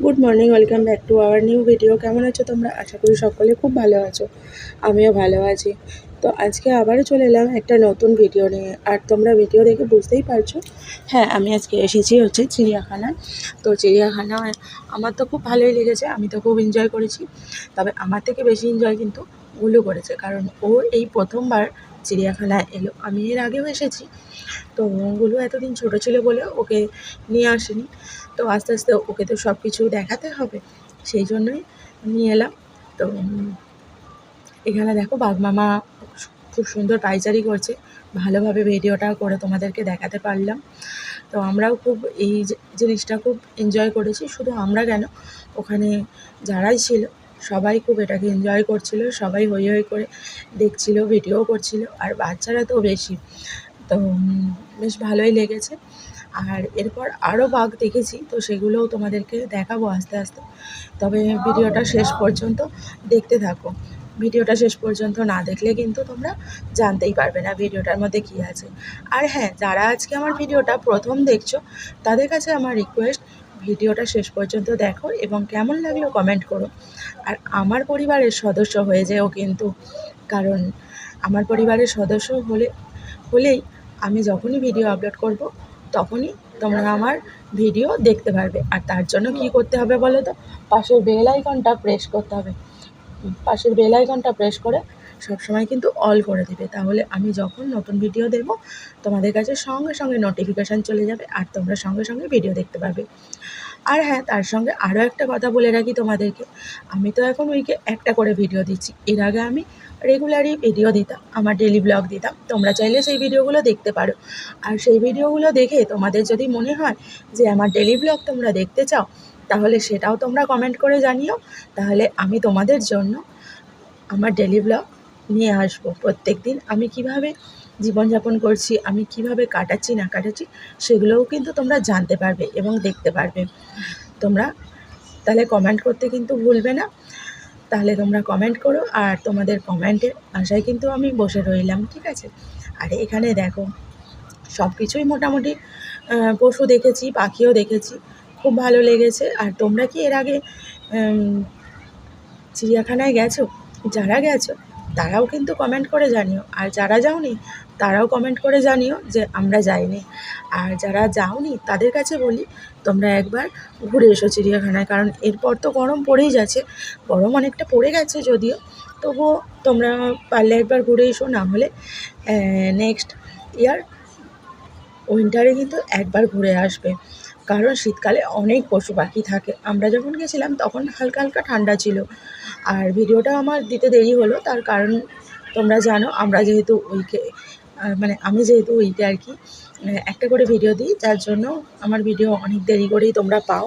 Good morning welcome back to our new video কেমন আছো তোমরা? আশা করি সকলে খুব ভালো আছো। আমিও ভালো আছি। তো আজকে আবারও চলে এলাম একটা নতুন ভিডিও নিয়ে। আর তোমরা ভিডিও দেখে বুঝতেই পারছ। হ্যাঁ আমি আজকে এসেছি হচ্ছে চিড়িয়াখানায় তো চিড়িয়াখানায় আমার তো খুব ভালোই লেগেছে। আমি তো খুব এনজয় করেছি। তবে আমার থেকে বেশি এনজয় কিন্তু গুলু করেছে। কারণ ও এই প্রথমবার চিড়িয়াখানায় এলো। আমি এর আগেও এসেছি। তো গুলু এতদিন ছোটো ছিল বলে ওকে নিয়ে আসেনি। তো আস্তে আস্তে ওকে তো সব কিছু দেখাতে হবে। সেই জন্যই নিয়ে এলাম। তো এখানে দেখো বাঘমামা খুব সুন্দর পাইচারি করছে। ভালোভাবে ভিডিওটা করে তোমাদেরকে দেখাতে পারলাম। তো আমরাও খুব এই জিনিসটা খুব এনজয় করেছি। শুধু আমরা কেন, ওখানে যারাই ছিল সবাই খুব এটাকে এনজয় করছিল, সবাই হই হই করে দেখছিল ভিডিও করছিল, আর বাচ্চারা তো বেশি। তো বেশ ভালোই লেগেছে। আর এরপর আরও বাঘ দেখেছি, তো সেগুলোও তোমাদেরকে দেখাবো আস্তে আস্তে। তবে ভিডিওটা শেষ পর্যন্ত দেখতে থাকো। ভিডিওটা শেষ পর্যন্ত না দেখলে কিন্তু তোমরা জানতেই পারবে না ভিডিওটার মধ্যে কী আছে। আর হ্যাঁ যারা আজকে আমার ভিডিওটা প্রথম দেখছ, তাদের কাছে আমার রিকোয়েস্ট ভিডিওটা শেষ পর্যন্ত দেখো এবং কেমন লাগল কমেন্ট করো। আর আমার পরিবারের সদস্য হয়ে যেও কিন্তু, কারণ আমার পরিবারের সদস্য হলে, হলেই আমি যখনই ভিডিও আপলোড করব, তখনই তোমরা আমার ভিডিও দেখতে পারবে। আর তার জন্য কি করতে হবে বলো তো? পাশের বেল আইকনটা প্রেস করতে হবে। পাশের বেল আইকনটা প্রেস করে সবসময় কিন্তু অল করে দেবে। তাহলে আমি যখন নতুন ভিডিও দেব তোমাদের কাছে সঙ্গে সঙ্গে নোটিফিকেশান চলে যাবে আর তোমরা সঙ্গে সঙ্গে ভিডিও দেখতে পাবে আর হ্যাঁ তার সঙ্গে আরও একটা কথা বলে রাখি তোমাদেরকে। আমি তো এখন উইকে একটা করে ভিডিও দিচ্ছি। এর আগে আমি রেগুলারই ভিডিও দিতাম, আমার ডেলি ব্লগ দিতাম। তোমরা চাইলে সেই ভিডিওগুলো দেখতে পারো। আর সেই ভিডিওগুলো দেখে তোমাদের যদি মনে হয় যে আমার ডেলি ব্লগ তোমরা দেখতে চাও, তাহলে সেটাও তোমরা কমেন্ট করে জানিও। তাহলে আমি তোমাদের জন্য আমার ডেলি ব্লগ নিয়ে আসব। প্রত্যেক দিন আমি কীভাবে জীবনযাপন করছি, আমি কীভাবে কাটাচ্ছি, না কাটাচ্ছি, সেগুলোও কিন্তু তোমরা জানতে পারবে এবং দেখতে পারবে। তোমরা তাহলে কমেন্ট করতে কিন্তু ভুলবে না। তাহলে তোমরা কমেন্ট করো আর তোমাদের কমেন্টের আশায় কিন্তু আমি বসে রইলাম, ঠিক আছে? আর এখানে দেখো সব কিছুই মোটামুটি পশু দেখেছি, পাখিও দেখেছি, খুব ভালো লেগেছে। আর তোমরা কি এর আগে চিড়িয়াখানায় গেছো? যারা গেছো তারাও কিন্তু কমেন্ট করে জানিও। আর যারা যাওনি, তারাও কমেন্ট করে জানিও যে আমরা যাইনি। আর যারা যাওনি, তাদের কাছে বলি, তোমরা একবার ঘুরে এসো চিড়িয়াখানায়, কারণ এরপর তো গরম পড়েই যাচ্ছে। গরম অনেকটা পড়ে গেছে যদিও, তবুও তোমরা পারলে একবার ঘুরে এসো, না হলে নেক্সট ইয়ার উইন্টারে কিন্তু একবার ঘুরে আসবে। কারণ শীতকালে অনেক পশু পাখি থাকে। আমরা যখন গেছিলাম, তখন হালকা হালকা ঠান্ডা ছিল। আর ভিডিওটা আমার দিতে দেরি হলো, তার কারণ তোমরা জানো আমরা যেহেতু উইকে মানে আমি যেহেতু উইকে আর কি একটা করে ভিডিও দিই যার জন্য আমার ভিডিও অনেক দেরি করেই তোমরা পাও।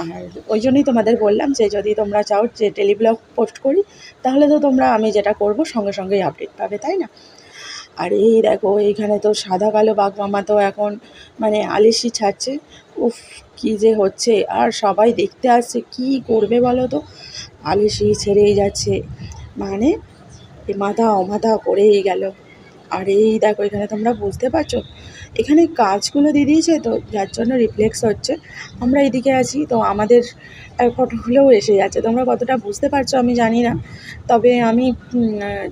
আর ওই জন্যই তোমাদের বললাম যে যদি তোমরা চাও যে টেলিব্লগ পোস্ট করি, তাহলে তো তোমরা আমি যেটা করব সঙ্গে সঙ্গেই আপডেট পাবে, তাই না? আর এই দেখো এইখানে তো সাদা কালো বাঘ মামা তো এখন মানে আলিশি ছাড়ছে। উফ, কী যে হচ্ছে? আর সবাই দেখতে আসছে, কি করবে বলো তো? আলিশি ছেড়েই যাচ্ছে। মানে মাথা অমাথা করেই গেল। আর এই দেখো, এখানে তোমরা বুঝতে পারছ? এখানে কাজগুলো দিয়ে দিয়েছে, তো যার জন্য রিফ্লেক্স হচ্ছে। আমরা এদিকে আছি, তো আমাদের ফটো ফটোগুলোও এসে যাচ্ছে। তোমরা কতটা বুঝতে পারছ আমি জানি না। তবে আমি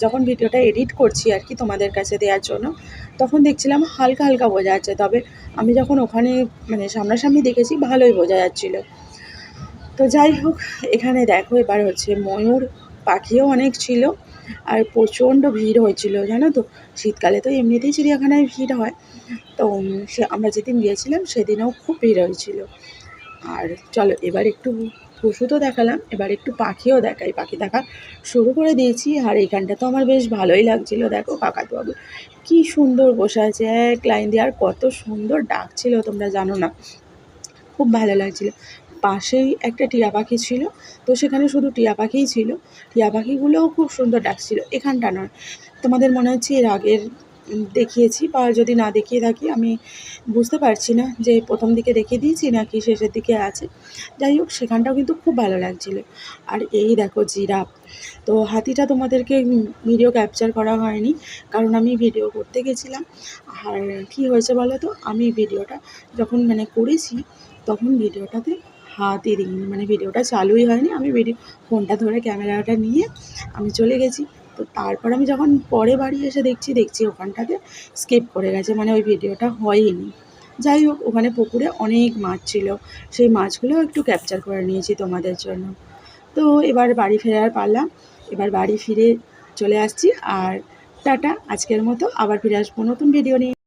যখন ভিডিওটা এডিট করছি আর কি তোমাদের কাছে দেওয়ার জন্য, তখন দেখছিলাম হালকা হালকা বোঝা যাচ্ছে। তবে আমি যখন ওখানে মানে সামনাসামনি দেখেছি, ভালোই বোঝা যাচ্ছিল। তো যাই হোক, এখানে দেখো এবার হচ্ছে ময়ূর পাখিও অনেক ছিল আর প্রচণ্ড ভিড় হয়েছিল, জানো তো? শীতকালে তো এমনিতেই চিড়িয়াখানায় ভিড় হয়। তো সে, আমরা যেদিন গিয়েছিলাম সেদিনও খুব ভিড় হয়েছিল। আর চলো, এবার একটু পশু তো দেখালাম, এবার একটু পাখিও দেখাই। পাখি দেখা শুরু করে দিয়েছি, আর এইখানটা তো আমার বেশ ভালোই লাগছিল। দেখো কাকাতুয়াবু কি সুন্দর বসে আছে, এক লাইন দিয়ে, আর কত সুন্দর ডাকছিল তোমরা জানো না? খুব ভালো লাগছিল। পাশেই একটা টিয়া পাখি ছিল, তো সেখানে শুধু টিয়া পাখিই ছিল। টিয়া পাখিগুলোও খুব সুন্দর ডাকছিল, এখানটা নয়। তোমাদের মনে হচ্ছে এর আগের দেখিয়েছি বা যদি না দেখিয়ে থাকি, আমি বুঝতে পারছি না যে প্রথম দিকে দেখিয়ে দিয়েছি নাকি শেষের দিকে আছে। যাই হোক, সেখানটাও কিন্তু খুব ভালো লাগছিল। আর এই দেখো জিরাফ। তো হাতিটা তোমাদেরকে ভিডিও ক্যাপচার করা হয়নি, কারণ আমি ভিডিও করতে গেছিলাম। আর কি হয়েছে বলো তো? আমি ভিডিওটা যখন মানে করেছি, তখন ভিডিওটাতে হাতই দিইনি মানে ভিডিওটা চালুই হয়নি। আমি ভিডিও ফোনটা ধরে ক্যামেরাটা নিয়ে আমি চলে গেছি। তো তারপর আমি যখন পরে বাড়ি এসে দেখছি দেখছি ওখানটাতে স্কিপ করে গেছে মানে ওই ভিডিওটা হয়নি। যাই হোক, ওখানে পুকুরে অনেক মাছ ছিল। সেই মাছগুলো একটু ক্যাপচার করে নিয়েছি তোমাদের জন্য। তো এবার বাড়ি ফেরার পারলাম। এবার বাড়ি ফিরে চলে আসছি। আর টাটা, আজকের মতো আবার ফিরে আসব নতুন ভিডিও নিয়ে।